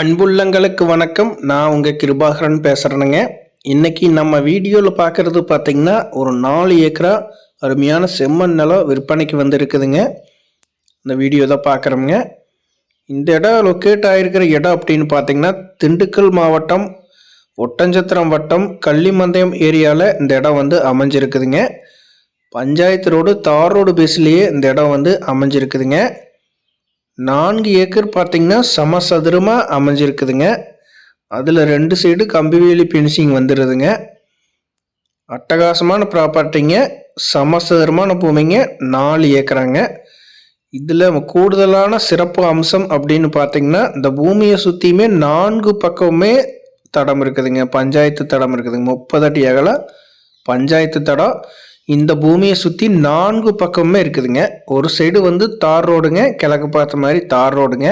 அன்புள்ளங்களுக்கு வணக்கம். நான் உங்கள் கிருபாகரன் பேசுகிறேனுங்க இன்றைக்கி நம்ம வீடியோவில் பார்க்குறது பார்த்திங்கன்னா ஒரு நாலு ஏக்கரா அருமையான செம்மண் நிலம் விற்பனைக்கு வந்திருக்குதுங்க. இந்த வீடியோ தான் பார்க்குறோங்க இந்த இடம் லொக்கேட் ஆகிருக்கிற இடம் அப்படின்னு பார்த்தீங்கன்னா திண்டுக்கல் மாவட்டம் ஒட்டஞ்சத்திரம் வட்டம் கள்ளிமந்தயம் ஏரியாவில் இந்த இடம் வந்து அமைஞ்சிருக்குதுங்க. பஞ்சாயத்து ரோடு தார் ரோடு பேஸ்லேயே இந்த இடம் வந்து அமைஞ்சிருக்குதுங்க. நான்கு ஏக்கர் பார்த்தீங்கன்னா சமசதுரமாக அமைஞ்சிருக்குதுங்க. அதில் ரெண்டு சைடு கம்பிவேலி ஃபினிஷிங் வந்துடுதுங்க அட்டகாசமான ப்ராப்பர்ட்டிங்க சமசதுரமான பூமிங்க நாலு ஏக்கராங்க. இதில் கூடுதலான சிறப்பு அம்சம் அப்படின்னு பார்த்தீங்கன்னா இந்த பூமியை சுற்றியுமே நான்கு பக்கமுமே தடம் இருக்குதுங்க. பஞ்சாயத்து தடம் இருக்குதுங்க. முப்பது அடி அகல பஞ்சாயத்து தடம். இந்த பூமியை சுற்றி நான்கு பக்கமுமே இருக்குதுங்க. ஒரு சைடு வந்து தார் ரோடுங்க கிழக்கு பார்த்த மாதிரி தார் ரோடுங்க.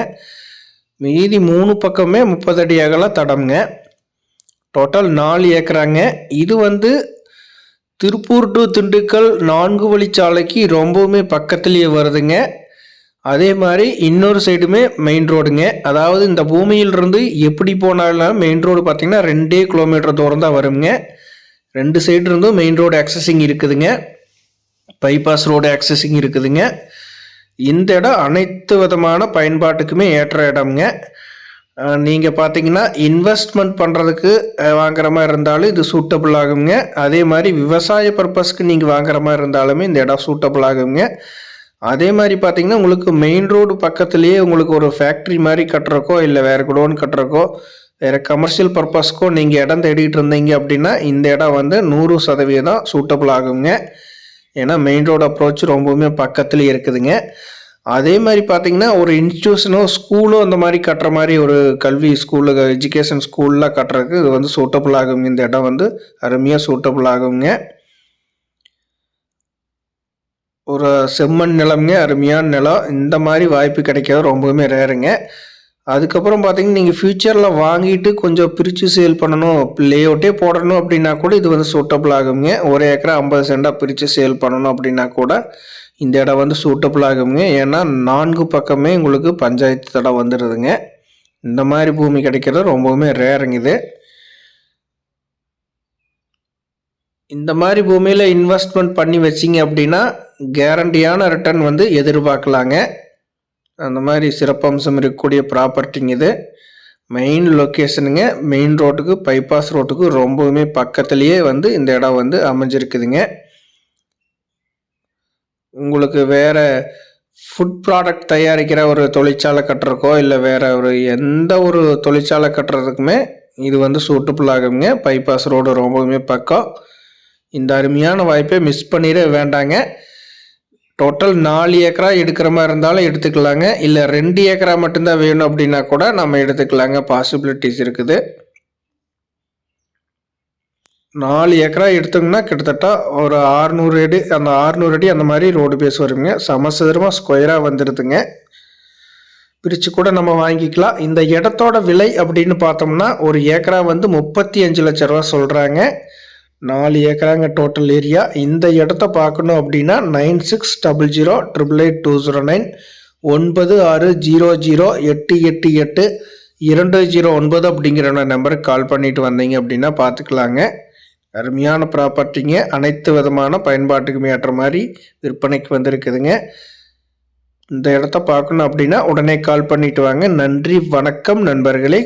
மீதி மூணு பக்கமே முப்பது அடி அகலாம் தடம்ங்க. டோட்டல் நாலு ஏக்கராங்க. இது வந்து திருப்பூர் டு திண்டுக்கல் நான்கு வழிச்சாலைக்கு ரொம்பவுமே பக்கத்துலேயே வருதுங்க. அதே மாதிரி இன்னொரு சைடுமே மெயின் ரோடுங்க அதாவது இந்த பூமியிலிருந்து எப்படி போனாலும் மெயின் ரோடு பார்த்திங்கன்னா ரெண்டே கிலோமீட்டர் தூரம் தான் வருங்க. ரெண்டு சைடு இருந்தும் மெயின் ரோடு ஆக்சஸிங் இருக்குதுங்க. பைபாஸ் ரோடு ஆக்சஸிங் இருக்குதுங்க. இந்த இடம் அனைத்து விதமான பயன்பாட்டுக்குமே ஏற்ற இடம்ங்க. நீங்கள் பார்த்தீங்கன்னா இன்வெஸ்ட்மெண்ட் பண்ணுறதுக்கு வாங்குற மாதிரி இருந்தாலும் இது சூட்டபிள் ஆகுங்க. அதே மாதிரி விவசாய பர்பஸ்க்கு நீங்கள் வாங்குற மாதிரி இருந்தாலுமே இந்த இடம் சூட்டபிள் ஆகுங்க. அதே மாதிரி பார்த்தீங்கன்னா உங்களுக்கு மெயின் ரோடு பக்கத்துலேயே உங்களுக்கு ஒரு ஃபேக்ட்ரி மாதிரி கட்டுறக்கோ இல்லை வேறு குடோன் கட்டுறக்கோ வேறு கமர்ஷியல் பர்பஸ்க்கும் நீங்கள் இடம் தேடிட்டு இருந்தீங்க அப்படின்னா இந்த இடம் வந்து நூறு சதவீதம் சூட்டபிள் ஆகுங்க. ஏன்னா மெயின் ரோடு அப்ரோச் ரொம்பவுமே பக்கத்துலேயே இருக்குதுங்க. அதே மாதிரி பார்த்தீங்கன்னா ஒரு இன்ஸ்டியூஷனோ ஸ்கூலோ அந்த மாதிரி கட்டுற மாதிரி ஒரு கல்வி ஸ்கூலு எஜுகேஷன் ஸ்கூல்லாம் கட்டுறதுக்கு இது வந்து சூட்டபிள் ஆகுங்க. இந்த இடம் வந்து அருமையாக சூட்டபிள் ஆகுங்க. ஒரு செம்மண் நிலம்ங்க அருமையான நிலம். இந்த மாதிரி வாய்ப்பு கிடைக்கிறது ரொம்பவுமே ரேருங்க அதுக்கப்புறம் பார்த்தீங்கன்னா நீங்கள் ஃப்யூச்சரில் வாங்கிட்டு கொஞ்சம் பிரித்து சேல் பண்ணணும் லே அவுட்டே போடணும் அப்படின்னா கூட இது வந்து சூட்டபிள் ஆகுங்க. ஒரு ஏக்கரா ஐம்பது சென்டாக பிரித்து சேல் பண்ணணும் அப்படின்னா கூட இந்த இடம் வந்து சூட்டபிள் ஆகுங்க. ஏன்னா நான்கு பக்கமே உங்களுக்கு பஞ்சாயத்து தடம் வந்துடுதுங்க இந்த மாதிரி பூமி கிடைக்கிறது ரொம்பவுமே ரேருங்க இது. இந்த மாதிரி பூமியில் இன்வெஸ்ட்மெண்ட் பண்ணி வச்சிங்க அப்படின்னா கேரண்டியான ரிட்டர்ன் வந்து எதிர்பார்க்கலாங்க. அந்த மாதிரி சிறப்பம்சம் இருக்கக்கூடிய ப்ராப்பர்ட்டிங்க இது. மெயின் லொக்கேஷனுங்க மெயின் ரோட்டுக்கு பைபாஸ் ரோட்டுக்கு ரொம்பவுமே பக்கத்துலேயே வந்து இந்த இடம் வந்து அமைஞ்சிருக்குதுங்க. உங்களுக்கு வேறு ஃபுட் ப்ராடக்ட் தயாரிக்கிற ஒரு தொழிற்சாலை கட்டுறக்கோ இல்லை வேறு ஒரு எந்த ஒரு தொழிற்சாலை கட்டுறதுக்குமே இது வந்து சூட்டபிள் ஆகுங்க. பைபாஸ் ரோடு ரொம்பவுமே பக்கம். இந்த அருமையான வாய்ப்பை மிஸ் பண்ணிட வேண்டாங்க. டோட்டல் நாலு ஏக்கரா எடுக்கிற மாதிரி இருந்தாலும் எடுத்துக்கலாங்க. இல்லை ரெண்டு ஏக்கரா மட்டும்தான் வேணும் அப்படின்னா கூட நம்ம எடுத்துக்கலாங்க. பாசிபிலிட்டிஸ் இருக்குது. நாலு ஏக்கரா எடுத்தோம்னா கிட்டத்தட்ட ஒரு ஆறுநூறு அடி அந்த ஆறுநூறு அடி அந்த மாதிரி ரோடு பேஸ் வருங்க. சமசதுரமாக ஸ்கொயராக வந்துடுதுங்க பிரித்து கூட நம்ம வாங்கிக்கலாம். இந்த இடத்தோட விலை அப்படின்னு பார்த்தோம்னா ஒரு ஏக்கரா வந்து முப்பத்தி அஞ்சு லட்ச ரூபா சொல்கிறாங்க நாலு ஏக்கராங்க டோட்டல் ஏரியா இந்த இடத்த பார்க்கணும் அப்படின்னா nine six double zero triple eight two zero nine ஒன்பது ஆறு ஜீரோ ஜீரோ எட்டு எட்டு எட்டு இரண்டு ஜீரோ ஒன்பது அப்படிங்கிற நம்பருக்கு கால் பண்ணிட்டு வந்தீங்க அப்படின்னா பார்த்துக்கலாங்க. அருமையான ப்ராப்பர்ட்டிங்க அனைத்து விதமான பயன்பாட்டுக்குமே ஏற்ற மாதிரி விற்பனைக்கு வந்திருக்குதுங்க. இந்த இடத்த பார்க்கணும் அப்படின்னா உடனே கால் பண்ணிட்டு வாங்க. நன்றி வணக்கம் நண்பர்களே.